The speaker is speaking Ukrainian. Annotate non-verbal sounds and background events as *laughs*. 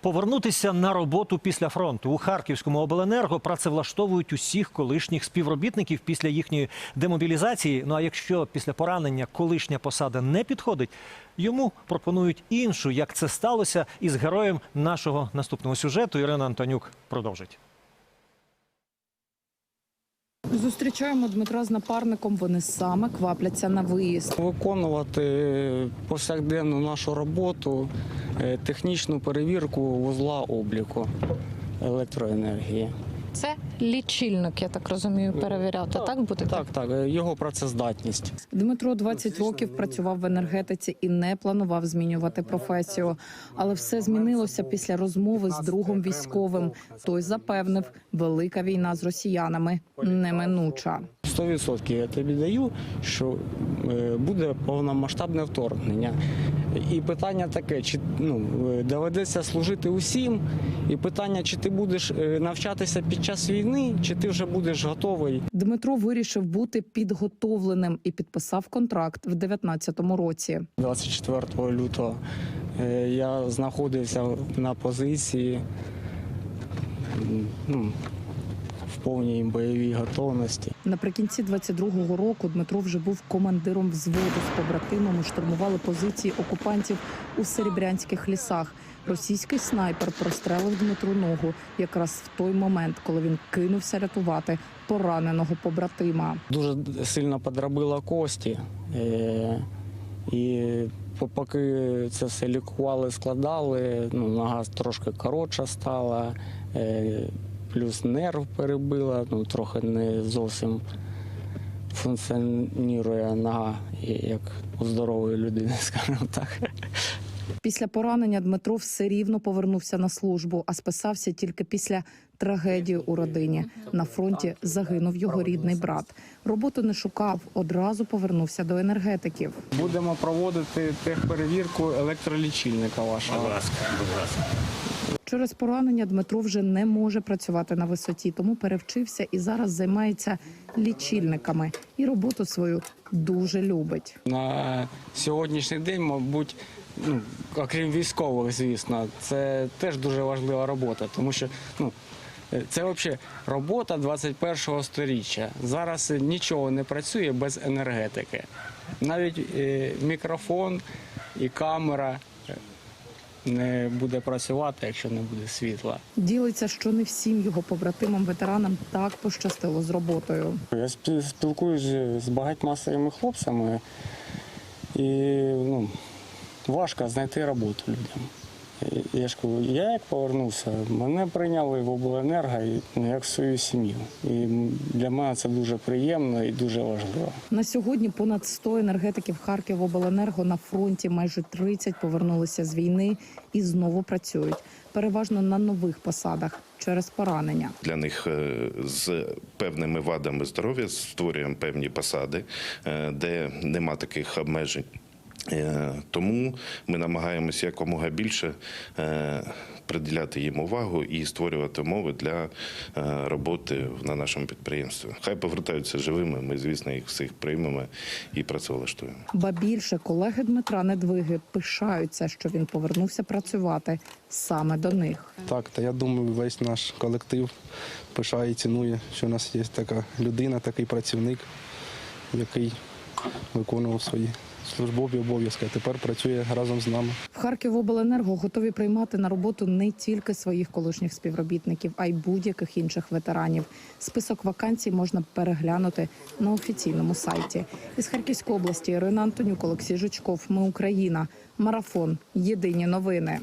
Повернутися на роботу після фронту у Харківському обленерго працевлаштовують усіх колишніх співробітників після їхньої демобілізації. Ну а якщо після поранення колишня посада не підходить, йому пропонують іншу, як це сталося із героєм нашого наступного сюжету. Ірина Антонюк продовжить. Зустрічаємо Дмитра з напарником. Вони саме квапляться на виїзд. Виконувати повсякденну нашу роботу, е, технічну перевірку вузла обліку електроенергії. Це лічильник, я так розумію, перевіряти. Так буде? Так, так, е, його працездатність. Дмитро 20 років працював в енергетиці і не планував змінювати професію. Але все змінилося після розмови з другом військовим. Той запевнив, велика війна з росіянами неминуча. 100% я тобі даю, що е, буде повномасштабне вторгнення. І питання таке: чи ну, е, доведеться служити усім, і питання, чи ти будеш е, навчатися під час війни, чи ти вже будеш готовий Дмитро вирішив бути підготовленим і підписав контракт в 19-му році. 24 лютого е, я знаходився на позиції ну, повній бойовій готовності. Наприкінці 22-го року Дмитро вже був командиром взводу з побратимами. Штурмували позиції окупантів у серебрянських лісах. Російський снайпер прострелив Дмитру ногу якраз в той момент, коли він кинувся рятувати пораненого побратима. Дуже сильно подробила кості. Е, і по- поки це все лікували, складали, ну, нога трошки коротша стала, е, плюс нерв перебила, ну, трохи не зовсім функціонує нога, як у здорової людини, *laughs* скажімо так. Після поранення Дмитро все рівно повернувся на службу, а списався тільки після трагедії у родині. На фронті загинув його рідний брат. Роботу не шукав, одразу повернувся до енергетиків. Будемо проводити техперевірку електролічильника вашого. Через поранення Дмитро вже не може працювати на висоті, тому перевчився і зараз займається лічильниками. І роботу свою дуже любить. На сьогоднішній день, мабуть, ну, окрім військових, звісно, це теж дуже важлива робота, тому що ну, це взагалі робота 21-го сторіччя. Зараз нічого не працює без енергетики. Навіть е, мікрофон і камера не буде працювати, якщо не буде світла. Ділиться, що не всім його побратимам ветеранам так пощастило з роботою. Я спі- спілкуюся з багатьма своїми хлопцями, і ну, важко знайти роботу людям. Я ж кажу, я як повернувся, мене прийняли в обленерго ну, як свою сім'ю. І для мене це дуже приємно і дуже важливо. На сьогодні понад 100 енергетиків Харківобленерго на фронті, майже 30 повернулися з війни і знову працюють. Переважно на нових посадах через поранення. для них е, з певними вадами здоров'я створюємо певні посади, е, де нема таких обмежень. Е, Тому ми намагаємося якомога більше е, приділяти їм увагу і створювати умови для е, роботи на нашому підприємстві. Хай повертаються живими. Ми, звісно, їх всіх приймемо і працевлаштуємо. Ба більше колеги Дмитра Недвиги пишаються, що він повернувся працювати саме до них. Так, та я думаю, весь наш колектив пишає і цінує, що у нас є така людина, такий працівник, який виконував свої службові обов'язки, тепер працює разом з нами. В Харківобленерго готові приймати на роботу не тільки своїх колишніх співробітників, а й будь-яких інших ветеранів. Список вакансій можна переглянути на офіційному сайті. Із Харківської області Ірина Антонюк, Олексій Жучков. Ми Україна. Марафон. Єдині новини.